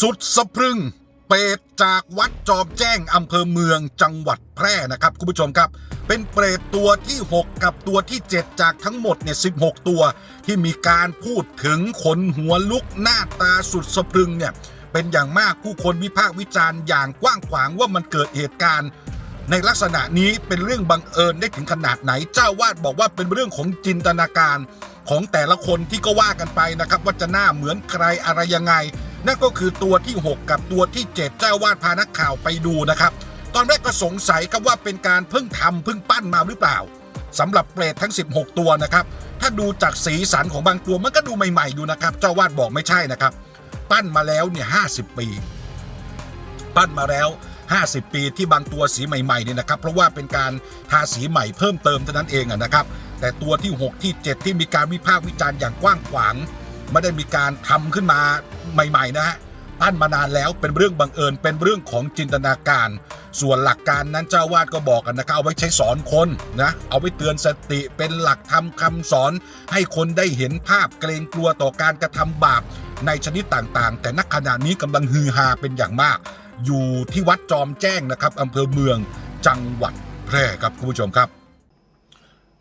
สุดสะพรึง เปรตจากวัดจอมแจ้งอำเภอเมืองจังหวัดแพร่นะครับคุณผู้ชมครับ เป็นเปรตตัวที่ 6 กับตัวที่ 7 จากทั้งหมดเนี่ย16ตัว ที่มีการพูดถึงขนหัวลุกหน้าตาสุดสะพรึงเนี่ยเป็นอย่างมากผู้คนวิพากษ์วิจารณ์อย่างกว้างขวางว่ามันเกิดเหตุการณ์ ในลักษณะนี้เป็นเรื่องบังเอิญได้ถึงขนาดไหน เจ้าวาดบอกว่าเป็นเรื่องของจินตนาการของแต่ละคนที่ก็ว่ากันไปนะครับ ว่าจะหน้าเหมือนใครอะไรยังไง นั่นก็คือตัวที่ 6 กับตัวที่ 7 เจ้าวาดพานักข่าวไปดูนะครับ ตอนแรกก็สงสัยครับว่าเป็นการเพิ่งทำเพิ่งปั้นมาหรือเปล่าสำหรับเปรตทั้ง 16 ตัวนะครับ ถ้าดูจากสีสันของบางตัวมันก็ดูใหม่ๆอยู่นะครับ เจ้าวาดบอกไม่ใช่นะครับ ปั้นมาแล้วเนี่ย50ปี ปั้นมาแล้ว 50 ปีที่บางตัวสีใหม่ๆเนี่ยนะครับ เพราะว่าเป็นการทาสีใหม่เพิ่มเติมเท่านั้นเองนะครับ แต่ตัวที่ 6 ที่ 7 ที่มีการวิพากษ์วิจารณ์อย่างกว้างขวาง ไม่ได้มีการทำขึ้นมาใหม่ ๆ นะฮะปั้นมานานแล้วเป็นเรื่องบังเอิญเป็นเรื่องของจินตนาการ ส่วนหลักการนั้นเจ้าวาดก็บอกกันนะครับเอาไว้ใช้สอนคนนะเอาไว้เตือนสติเป็นหลักธรรมคำสอน ให้คนได้เห็นภาพเกรงกลัวต่อการกระทำบาปในชนิดต่างๆ แต่ณขณะนี้กำลังฮือฮาเป็นอย่างมาก อยู่ที่วัดจอมแจ้งนะครับอำเภอเมืองจังหวัดแพร่ครับคุณผู้ชมครับ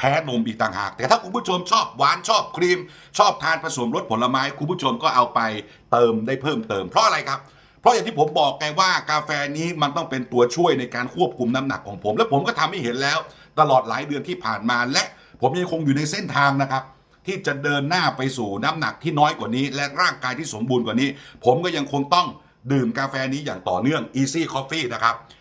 แพ้นมอีกต่างหาก แต่ถ้าคุณผู้ชมชอบหวานชอบครีม ชอบทานผสมรสผลไม้ คุณผู้ชมก็เอาไปเติมได้เพิ่มเติมเพราะอะไรครับเพราะอย่างที่ผมบอกไงว่ากาแฟนี้มันต้องเป็นตัวช่วยในการควบคุมน้ำหนักของผม และผมก็ทำให้เห็นแล้ว ตลอดหลายเดือนที่ผ่านมา และผมยังคงอยู่ในเส้นทางนะครับ ที่จะเดินหน้าไปสู่น้ำหนักที่น้อยกว่านี้ และร่างกายที่สมบูรณ์กว่านี้ ผมก็ยังคงต้องดื่มกาแฟนี้อย่างต่อเนื่อง Easy Coffee นะครับ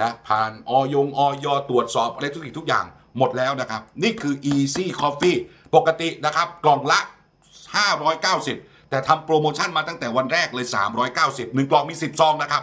นะผ่านออยงออยตรวจสอบอะไรทุกสิ่งทุกอย่างหมดแล้วนะครับ นี่คือ Easy Coffee ปกตินะครับ กล่องละ 590 แต่ทำโปรโมชั่นมาตั้งแต่วันแรกเลย 390หนึ่งกล่องมี 10 ซองนะครับ